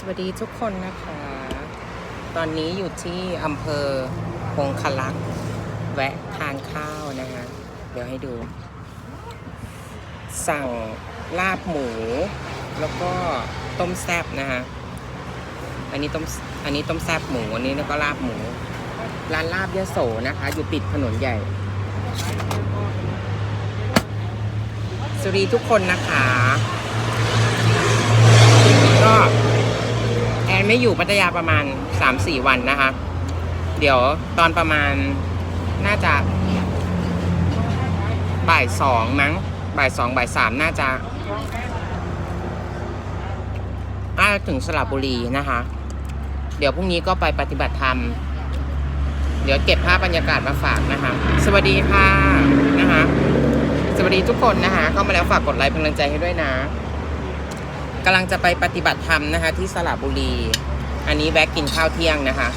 สวัสดีทุกคนนะคะ ตอนนี้อยู่ที่อำเภอพงคลัก แวะทานข้าวนะคะ เดี๋ยวให้ดู สั่งลาบหมู แล้วก็ต้มแซบนะคะอันนี้ต้มอันนี้ต้มแซบหมูอันนี้แล้วก็ลาบหมู ร้านลาบยะโสนะคะ อยู่ติดถนนใหญ่ สวัสดีทุกคนนะคะก็ ไม่อยู่พัทยาประมาณ 3-4 วันนะคะ เดี๋ยวตอนประมาณน่าจะบ่ายสองมั้งบ่ายสองบ่ายสามน่าจะน่าถึงสระบุรีนะคะ เดี๋ยวพรุ่งนี้ก็ไปปฏิบัติธรรม เดี๋ยวเก็บภาพบรรยากาศมาฝากนะคะ สวัสดีค่ะนะคะ สวัสดีทุกคนนะคะ เข้ามาแล้วฝากกดไลค์เป็นกำลังใจให้ด้วยนะำลังจะไปปฏิบัติธรรมนะคะ ที่สระบุรี อันนี้แวะกินข้าวเที่ยงนะคะ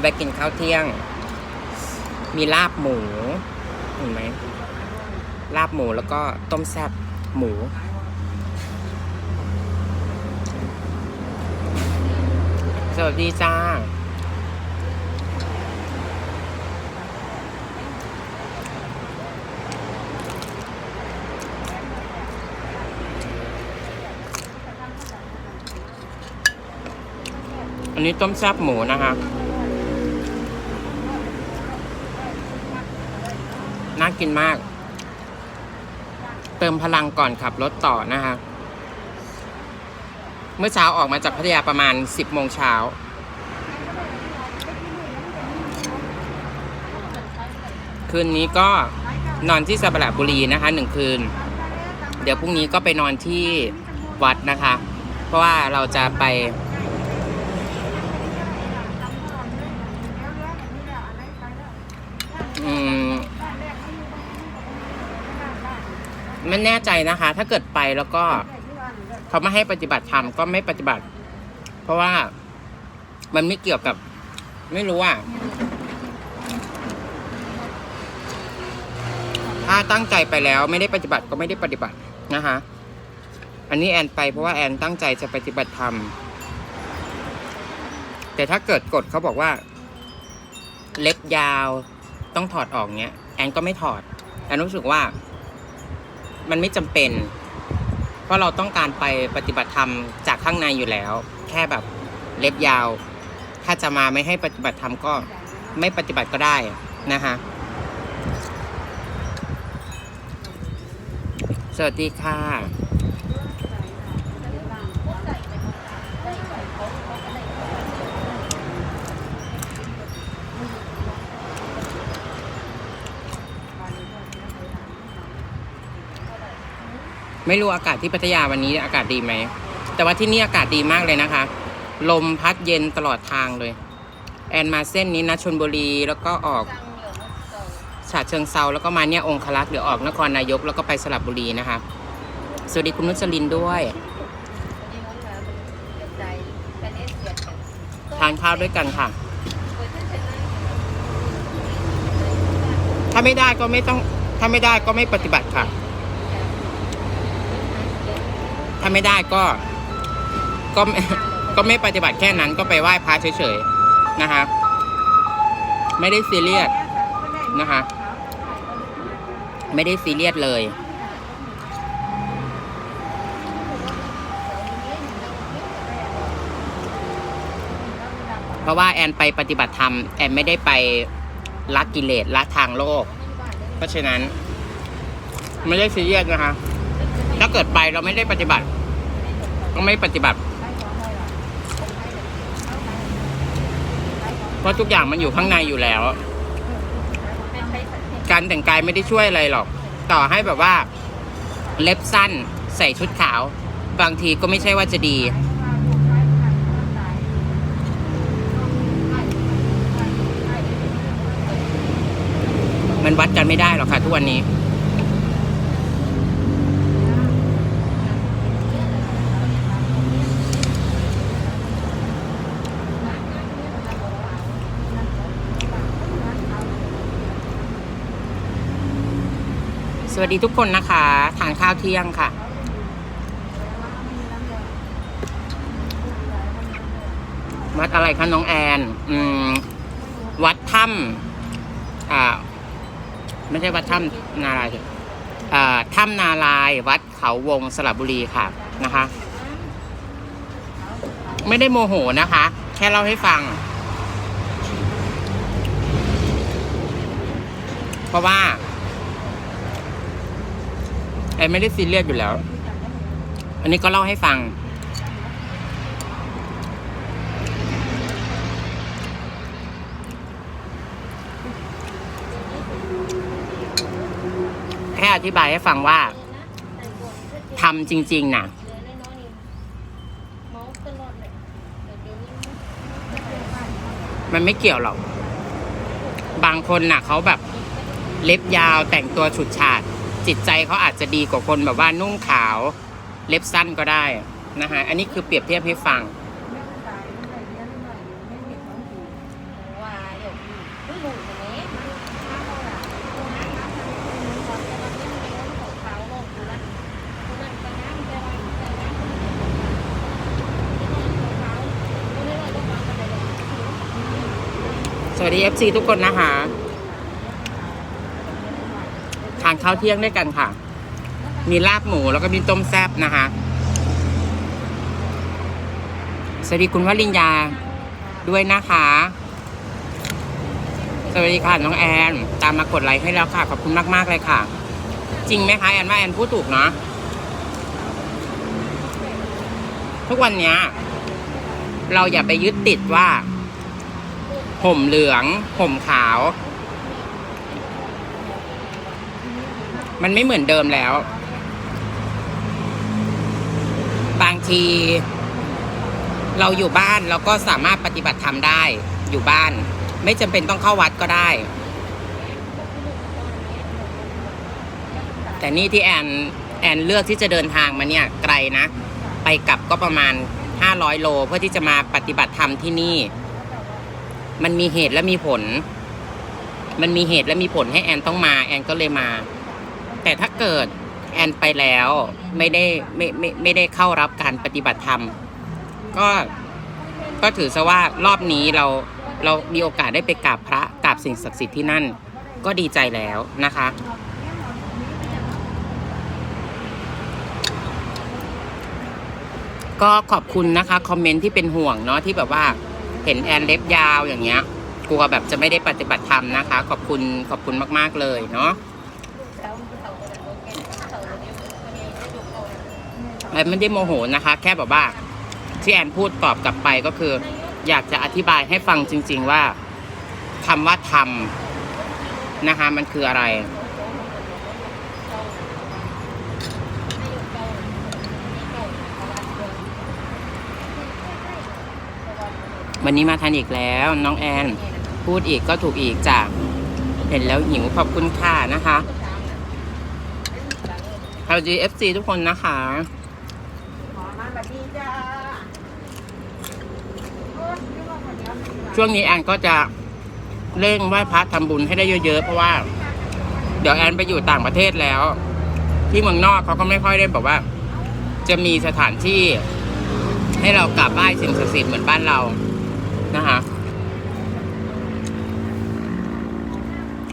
แวะกินข้าวเที่ยง มีลาบหมูเห็นไหมลาบหมูแล้วก็ต้มแซ่บหมูสวัสดีจ้าันนี้ต้มแซ่บหมูนะคะ น่ากินมาก เติมพลังก่อนขับรถต่อนะคะ เมื่อเช้าออกมาจากพัทยาประมาณ 10โมงเช้า คืนนี้ก็นอนที่สระบุรีนะคะหนึ่งคืน เดี๋ยวพรุ่งนี้ก็ไปนอนที่วัดนะคะ เพราะว่าเราจะไป อืม ไม่แน่ใจนะคะ ถ้าเกิดไปแล้วก็เขาไม่ให้ปฏิบัติธรรมก็ไม่ปฏิบัติ เพราะว่ามันไม่เกี่ยวกับ ไม่รู้อะถ้าตั้งใจไปแล้วไม่ได้ปฏิบัติก็ไม่ได้ปฏิบัตินะคะ อันนี้แอนไปเพราะว่าแอนตั้งใจจะปฏิบัติธรรม แต่ถ้าเกิดกฎเขาบอกว่า เล็บยาวต้องถอดออกเนี้ย แอนก็ไม่ถอด แอนรู้สึกว่า มันไม่จำเป็น เพราะเราต้องการไปปฏิบัติธรรมจากข้างในอยู่แล้ว แค่แบบเล็บยาว ถ้าจะมาไม่ให้ปฏิบัติธรรมก็ไม่ปฏิบัติก็ได้นะคะสวัสดีค่ะ ไม่รู้อากาศที่พัทยาวันนี้อากาศดีไหม แต่ว่าที่นี่อากาศดีมากเลยนะคะ ลมพัดเย็นตลอดทางเลย แอนมาเส้นนี้นะชนบุรีแล้วก็ออกฉะเชิงเซาแล้วก็มาเนี่ยองคลักษ์เดี๋ยวออกนครนายกแล้วก็ไปสระบุรีนะคะ สวัสดีคุณนุชลินด้วย ทานข้าวด้วยกันค่ะ ถ้าไม่ได้ก็ไม่ต้องถ้าไม่ได้ก็ไม่ปฏิบัติค่ะ ถ้าไม่ได้ก็ ก็ก็ไม่ปฏิบัติแค่นั้นก็ไปไหว้พระเฉยๆนะคะ ไม่ได้ซีเรียสนะคะ ไม่ได้ซีเรียสเลย เพราะว่าแอนไปปฏิบัติธรรม แอนไม่ได้ไปละกิเลสละทางโลก เพราะฉะนั้น ไม่ได้ซีเรียสนะคะ ถ้าเกิดไปเราไม่ได้ปฏิบัติ ก็ไม่ปฏิบัติ เพราะทุกอย่างมันอยู่ข้างในอยู่แล้ว การแต่งกายไม่ได้ช่วยอะไรหรอก ต่อให้แบบว่า เล็บสั้นใส่ชุดขาว บางทีก็ไม่ใช่ว่าจะดีมันวัดกันไม่ได้หรอกค่ะทุกวันนี้ สวัสดีทุกคนนะคะทานข้าวเที่ยงค่ะ วัดอะไรคะน้องแอน อืม วัดถ้ำอ่า ไม่ใช่วัดถ้ำนารายอ่าถ้ำนารายวัดเขาวงสระบุรีค่ะนะคะ ไม่ได้โมโหนะคะ แค่เล่าให้ฟัง เพราะว่า อนไม่ได้ซีเรียสอยู่แล้ว อันนี้ก็เล่าให้ฟัง แค่อธิบายให้ฟังว่าทำจริง ๆนะมันไม่เกี่ยวหรอก บางคนน่ะ เขาแบบเล็บยาวแต่งตัวฉุดฉาด จิตใจเขาอาจจะดีกว่าคนแบบว่านุ่งขาว เล็บสั้นก็ได้นะฮะอันนี้คือเปรียบเทียบให้ฟัง สวัสดี FC ทุกคนนะคะานข้าวเที่ยงด้วยกันค่ะ มีลาบหมูแล้วก็มีต้มแซ่บนะคะสวัสดีคุณวลินยาด้วยนะคะ สวัสดีค่ะน้องแอน ตามมากดไลค์ให้แล้วค่ะ ขอบคุณมาก ๆ เลยค่ะ จริงไหมคะแอนว่าแอนพูดถูกเนาะทุกวันเนี้ย เราอย่าไปยึดติดว่าห่มเหลืองห่มขาว มันไม่เหมือนเดิมแล้ว บางที เราอยู่บ้านเราก็สามารถปฏิบัติธรรมได้ อยู่บ้าน ไม่จำเป็นต้องเข้าวัดก็ได้ แต่นี่ที่แอนแอนเลือกที่จะเดินทางมาเนี่ย ไกลนะ ไปกลับก็ประมาณ 500 โล เพื่อที่จะมาปฏิบัติธรรมที่นี่ มันมีเหตุและมีผล มันมีเหตุและมีผลให้แอนต้องมา แอนก็เลยมา แต่ถ้าเกิดแอนไปแล้วไม่ได้ไม่ไม่ไม่ได้เข้ารับการปฏิบัติธรรม ก็ก็ถือซะว่ารอบนี้เราเรามีโอกาสได้ไปกราบพระกราบสิ่งศักดิ์สิทธิ์ที่นั่น ก็ดีใจแล้วนะคะ ก็ขอบคุณนะคะ คอมเมนต์ที่เป็นห่วงเนาะที่แบบว่าเห็นแอนเล็บยาวอย่างเงี้ยกลัวแบบจะไม่ได้ปฏิบัติธรรมนะคะ ขอบคุณขอบคุณมาก ๆ เลยเนาะ แอนไม่ได้โมโหนะคะ แค่แบบว่าที่แอนพูดตอบกลับไปก็คือ อยากจะอธิบายให้ฟังจริง ๆ ว่าคำว่าธรรมนะคะมันคืออะไรวันนี้มาทันอีกแล้ว น้องแอน พูดอีกก็ถูกอีกจ้ะเห็นแล้วหิวขอบคุณค่ะนะคะสวัสดีเอฟซีทุกคนนะคะ ช่วงนี้แอนก็จะเร่งไหว้พระทำบุญให้ได้เยอะๆ เพราะว่า เดี๋ยวแอนไปอยู่ต่างประเทศแล้ว ที่เมืองนอกเขาก็ไม่ค่อยได้แบบว่า จะมีสถานที่ ให้เรากราบไหว้สิ่งศักดิ์สิทธิ์เหมือนบ้านเรานะคะ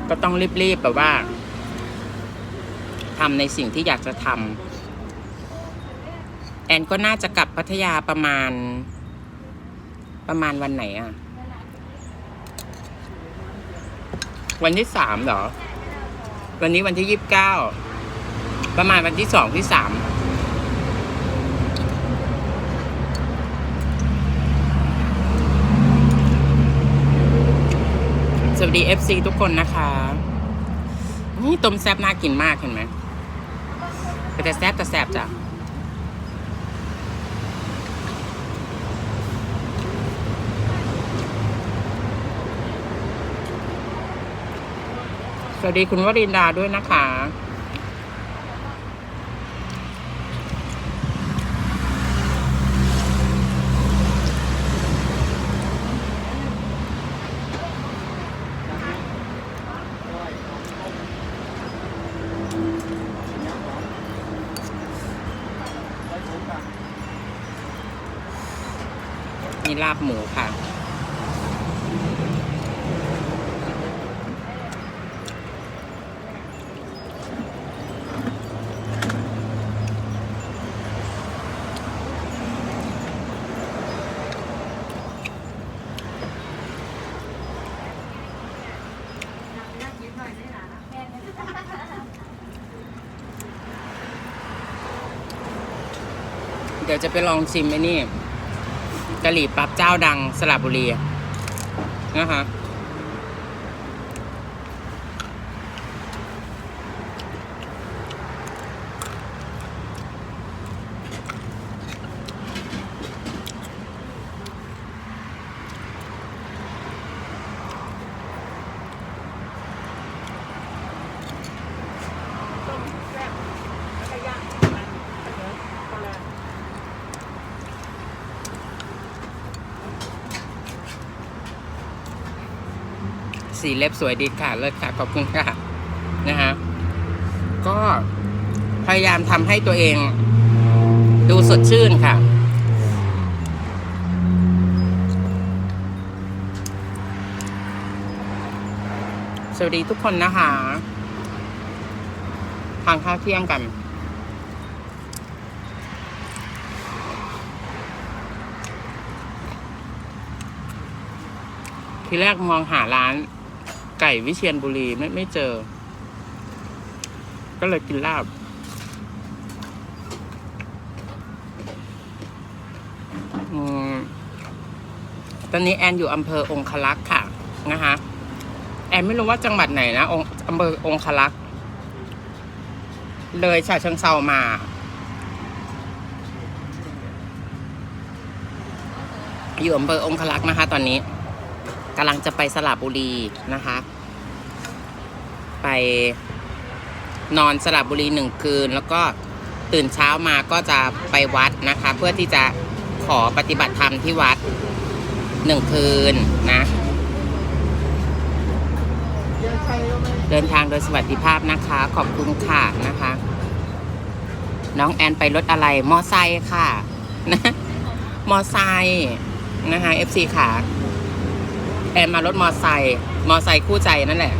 ก็ต้องรีบๆแบบว่าทำในสิ่งที่อยากจะทำแอนก็น่าจะกลับพัทยาประมาณ ประมาณวันไหนอะ วันที่สามเหรอ วันนี้วันที่ยี่สิบเก้าประมาณวันที่สองที่สามสวัสดี FC ทุกคนนะคะ นี่ต้มแซบน่ากินมากเห็นไหมแต่แซบแต่แซบจ้ะ สวัสดีคุณวรินดาด้วยนะคะ มีลาบหมูค่ะ ดี๋ยวจะไปลองชิมไอ้นี่กะหรี่ปั๊บเจ้าดังสระบุรีนะคะ สีเล็บสวยดีค่ะเลิศค่ะขอบคุณค่ะนะฮะก็พยายามทำให้ตัวเอง ดูสดชื่นค่ะ สวัสดีทุกคนนะคะทานข้าวเที่ยงกันทีแรกมองหาร้าน ไก่วิเชียนบุรีไม่ไม่เจอ ก็เลยกินลาบอตอนนี้แอนอยู่อำเภอองคลักษ์ค่ะนะคะแอนไม่รู้ว่าจังหวัดไหนนะองอำเภอองคลักษ์เลยฉะเชิงเซามา อยู่อำเภอองคลักษ์นะคะ ตอนนี้ กำลังจะไปสระบุรีนะคะ ไปนอนสระบุรีหนึ่งคืน แล้วก็ตื่นเช้ามาก็จะไปวัดนะคะ เพื่อที่จะขอปฏิบัติธรรมที่วัดหนึ่งคืนนะ เดินทางโดยสวัสดิภาพนะคะ ขอบคุณค่ะนะคะ น้องแอนไปรถอะไร มอไซค์ค่ะนะมอไซค์นะคะ FC ค่ะ แอนมารถมอไซค์มอไซค์คู่ใจนั่นแหละ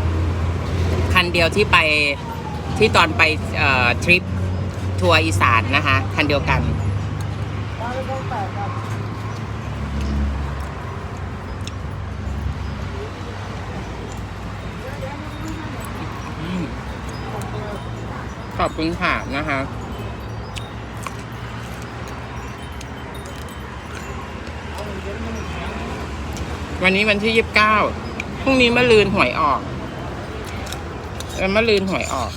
คันเดียวที่ไปที่ตอนไปทริปทัวร์อีสานนะคะ คันเดียวกัน ขอบคุณค่ะนะคะ วันนี้วันที่ยี่สิบเก้าพรุ่งนี้มะลืนหวยออกเออมะลืนหวยออก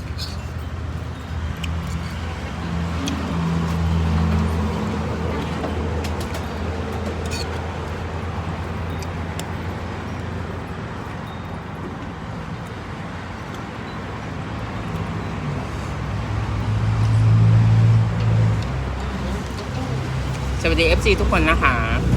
สวัสดี FC ทุกคนนะคะ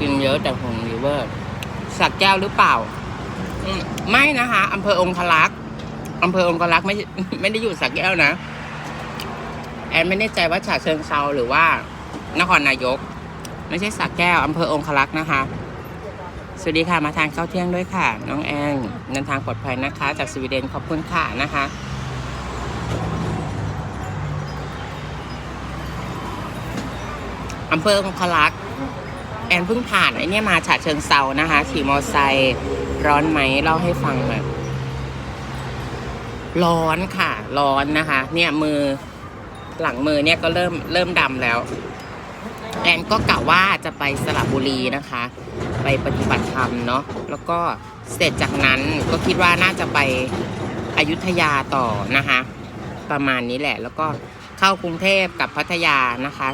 กินเยอะแต่หงลิเวอร์สักแก้วหรือเปล่าไม่นะคะอำเภอองคลักษ์อำเภอองคลักษ์ไม่ไม่ได้อยู่สักแก้วนะ แอนไม่แน่ใจว่าฉะเชิงเซาหรือว่า นครนายก ไม่ใช่สักแก้วอำเภอองคลักษ์นะคะ สวัสดีค่ะมาทานข้าวเที่ยงด้วยค่ะ น้องแอนเดินทางปลอดภัยนะคะ จากสวีเดนขอบคุณค่ะนะคะอำเภอองคลักษ์ แอนเพิ่งผ่านไอ้เนี่ยมาฉะเชิงเซานะคะขี่มอไซค์ร้อนไหมเล่าให้ฟังหน่อยร้อนค่ะ ร้อนนะคะ เนี่ยมือหลังมือเนี่ยก็เริ่มเริ่มดำแล้วแอนก็กะว่าจะไปสระบุรีนะคะ ไปปฏิบัติธรรมเนาะแล้วก็เสร็จจากนั้นก็คิดว่าน่าจะไปอยุธยาต่อนะคะ ประมาณนี้แหละ แล้วก็เข้ากรุงเทพกับพัทยานะคะ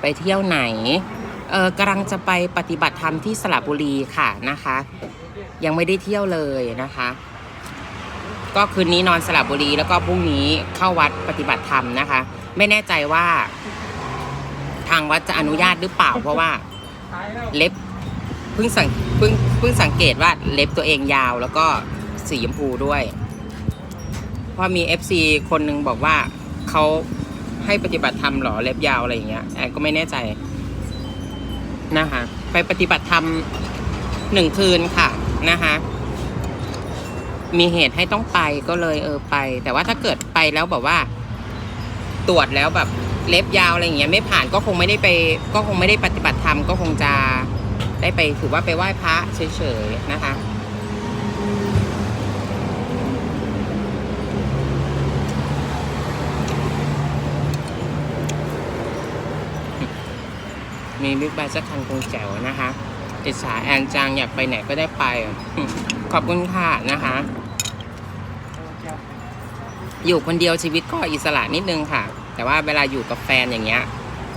ไปเที่ยวไหนเออกำลังจะไปปฏิบัติธรรมที่สระบุรีค่ะนะคะ ยังไม่ได้เที่ยวเลยนะคะ ก็คืนนี้นอนสระบุรีแล้วก็พรุ่งนี้เข้าวัดปฏิบัติธรรมนะคะ ไม่แน่ใจว่า ทางวัดจะอนุญาตหรือเปล่า เพราะว่าเล็บเพิ่งสังเพิ่งเพิ่งสังเกตว่าเล็บตัวเองยาวแล้วก็สีชมพูด้วย เพราะมี FC คนหนึ่งบอกว่าเขา ให้ปฏิบัติธรรมหรอเล็บยาวอะไรอย่างเงี้ยแอนก็ไม่แน่ใจนะคะไปปฏิบัติธรรมหนึ่งคืนค่ะนะคะมีเหตุให้ต้องไปก็เลยเออไป แต่ว่าถ้าเกิดไปแล้วแบบว่า ตรวจแล้วแบบเล็บยาวอะไรอย่างเงี้ยไม่ผ่านก็คงไม่ได้ไป ก็คงไม่ได้ปฏิบัติธรรมก็คงจะได้ไปถือว่าไปไหว้พระเฉยๆนะคะ มีบิ๊กไบค์สักคันคงแจ๋วนะคะติดสาแอนจังอยากไปไหนก็ได้ไป ขอบคุณค่ะนะคะ อยู่คนเดียวชีวิตก็อิสระนิดนึงค่ะ แต่ว่าเวลาอยู่กับแฟนอย่างเงี้ย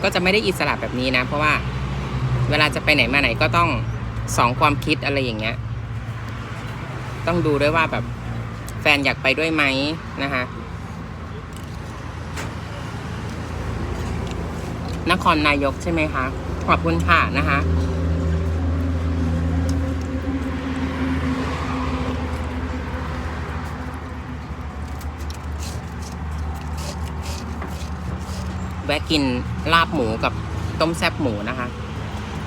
ก็จะไม่ได้อิสระแบบนี้นะ เพราะว่าเวลาจะไปไหนมาไหนก็ต้องสองความคิดอะไรอย่างเงี้ย ต้องดูด้วยว่าแบบแฟนอยากไปด้วยไหมนะคะนครนายกใช่ไหมคะ ขอบคุณค่ะนะคะแวะกินลาบหมูกับต้มแซ่บหมูนะคะ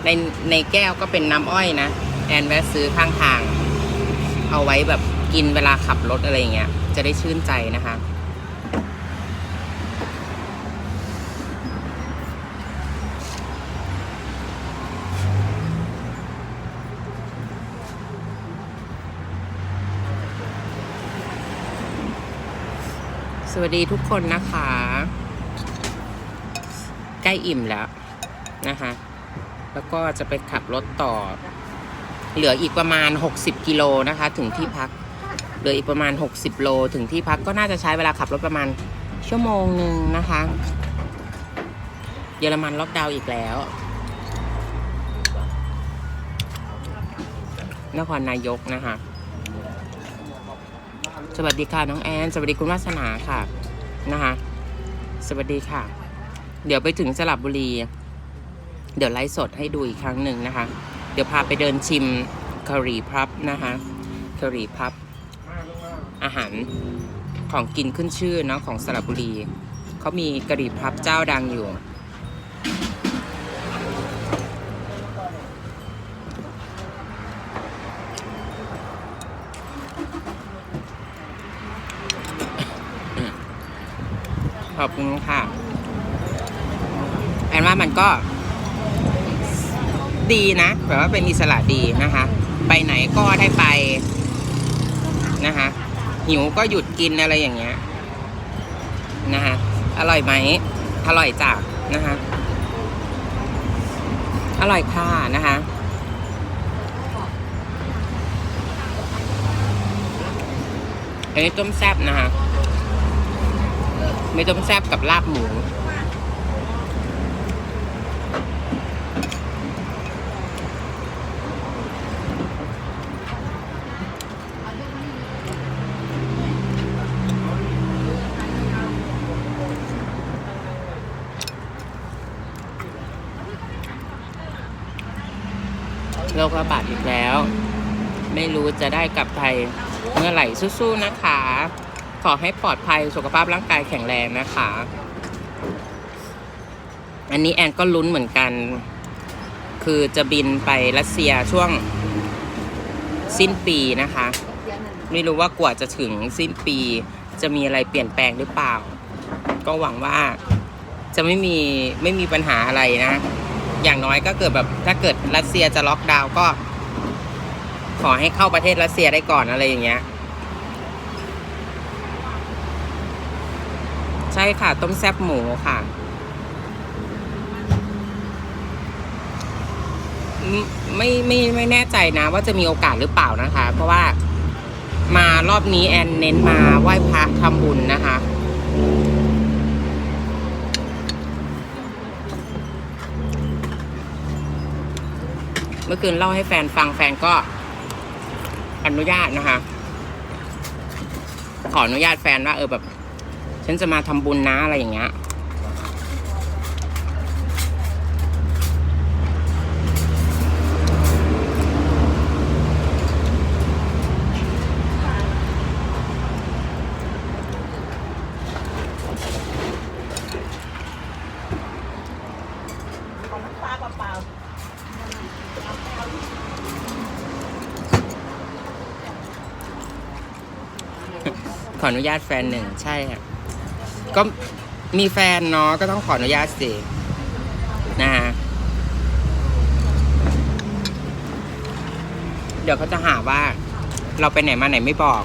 ในในแก้วก็เป็นน้ำอ้อยนะ แอนแวะซื้อข้างทาง เอาไว้แบบกินเวลาขับรถอะไรอย่างเงี้ย จะได้ชื่นใจนะคะ สวัสดีทุกคนนะคะ ใกล้อิ่มแล้วนะคะ แล้วก็จะไปขับรถต่อ เหลืออีกประมาณ 60 กิโลนะคะ ถึงที่พัก เหลืออีกประมาณ 60 โล ถึงที่พักก็น่าจะใช้เวลาขับรถประมาณชั่วโมงหนึ่งนะคะ เยอรมันล็อกดาวน์อีกแล้ว นครนายกนะคะ สวัสดีค่ะน้องแอน สวัสดีคุณวาสนาค่ะนะคะ สวัสดีค่ะ เดี๋ยวไปถึงสระบุรี เดี๋ยวไลฟ์สดให้ดูอีกครั้งหนึ่งนะคะ เดี๋ยวพาไปเดินชิมคารีพับนะคะคารีพับ อาหารของกินขึ้นชื่อเนาะของสระบุรี เขามีกะหรี่พับเจ้าดังอยู่ อบคุณค่ะแอนว่ามันก็ดีนะแบบว่าเป็นอิสระดีนะคะ ไปไหนก็ได้ไปนะคะ หิวก็หยุดกินอะไรอย่างเงี้ยนะคะอร่อยไหมอร่อยจ้ะนะคะอร่อยค่ะนะคะอันนี้ต้มแซ่บนะคะ ไม่ต้มแซบกับลาบหมู โรคระบาดอีกแล้ว ไม่รู้จะได้กลับไทยเมื่อไหร่สู้ๆนะคะ ขอให้ปลอดภัยสุขภาพร่างกายแข็งแรงนะคะ อันนี้แอนก็ลุ้นเหมือนกัน คือจะบินไปรัสเซียช่วงสิ้นปีนะคะ ไม่รู้ว่ากว่าจะถึงสิ้นปี จะมีอะไรเปลี่ยนแปลงหรือเปล่า ก็หวังว่าจะไม่มีไม่มีปัญหาอะไรนะ อย่างน้อยก็เกิดแบบถ้าเกิดรัสเซียจะล็อกดาวน์ก็ ขอให้เข้าประเทศรัสเซียได้ก่อนอะไรอย่างเงี้ย ใช่ค่ะ ต้มแซ่บหมูค่ะไม่ไม่ไม่ไม่แน่ใจนะ ว่าจะมีโอกาสหรือเปล่านะคะ เพราะว่ามารอบนี้แอนเน้นมาไหว้พระทำบุญนะคะ เมื่อคืนเล่าให้แฟนฟังแฟนก็อนุญาตนะคะ ขออนุญาตแฟนว่าเออแบบ ฉันจะมาทำบุญนะอะไรอย่างเงี้ยขออนุญาตแฟนหนึ่งใช่ค่ะ ก็มีแฟนเนาะก็ต้องขออนุญาตสินะฮะเดี๋ยวเขาจะหาว่า เราไปไหนมาไหนไม่บอก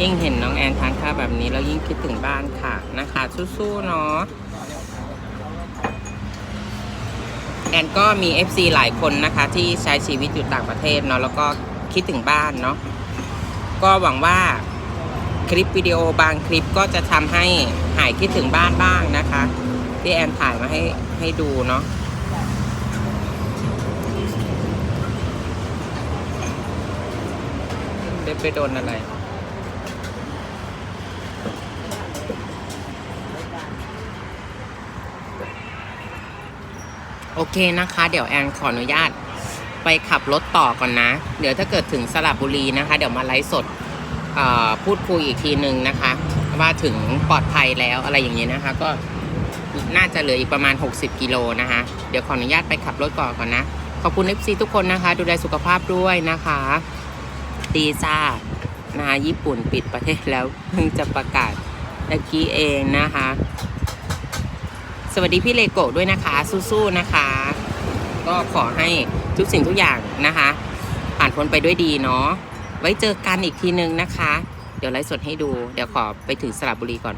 ยิ่งเห็นน้องแอนทานข้าวแบบนี้แล้วยิ่งคิดถึงบ้านค่ะนะคะ สู้ๆเนาะแอนก็มี FC หลายคนนะคะ ที่ใช้ชีวิตอยู่ต่างประเทศเนาะแล้วก็คิดถึงบ้านเนาะก็หวังว่าคลิปวิดีโอบางคลิปก็จะทำให้หายคิดถึงบ้านบ้างนะคะ ที่แอนถ่ายมาให้ให้ดูเนาะได้ไปโดนอะไร โอเคนะคะ เดี๋ยวแอนขออนุญาตไปขับรถต่อก่อนนะ เดี๋ยวถ้าเกิดถึงสระบุรีนะคะ เดี๋ยวมาไลฟ์สดพูดคุยอีกทีนึงนะคะ ว่าถึงปลอดภัยแล้วอะไรอย่างนี้นะคะ ก็น่าจะเหลืออีกประมาณ 60 กิโลนะคะ เดี๋ยวขออนุญาตไปขับรถก่อนก่อนนะ ขอบคุณ FC ทุกคนนะคะ ดูแลสุขภาพด้วยนะคะ ดีจ้านะคะญี่ปุ่นปิดประเทศแล้วเพิ่งจะประกาศเมื่อกี้เองนะคะ วัสดีพี่เลโกด้วยนะคะสู้ๆนะคะ ก็ขอให้ทุกสิ่งทุกอย่างนะคะ ผ่านพ้นไปด้วยดีเนาะไว้เจอกันอีกทีนึงนะคะ เดี๋ยวไลฟ์สดให้ดู เดี๋ยวขอไปถึงสระบุรีก่อน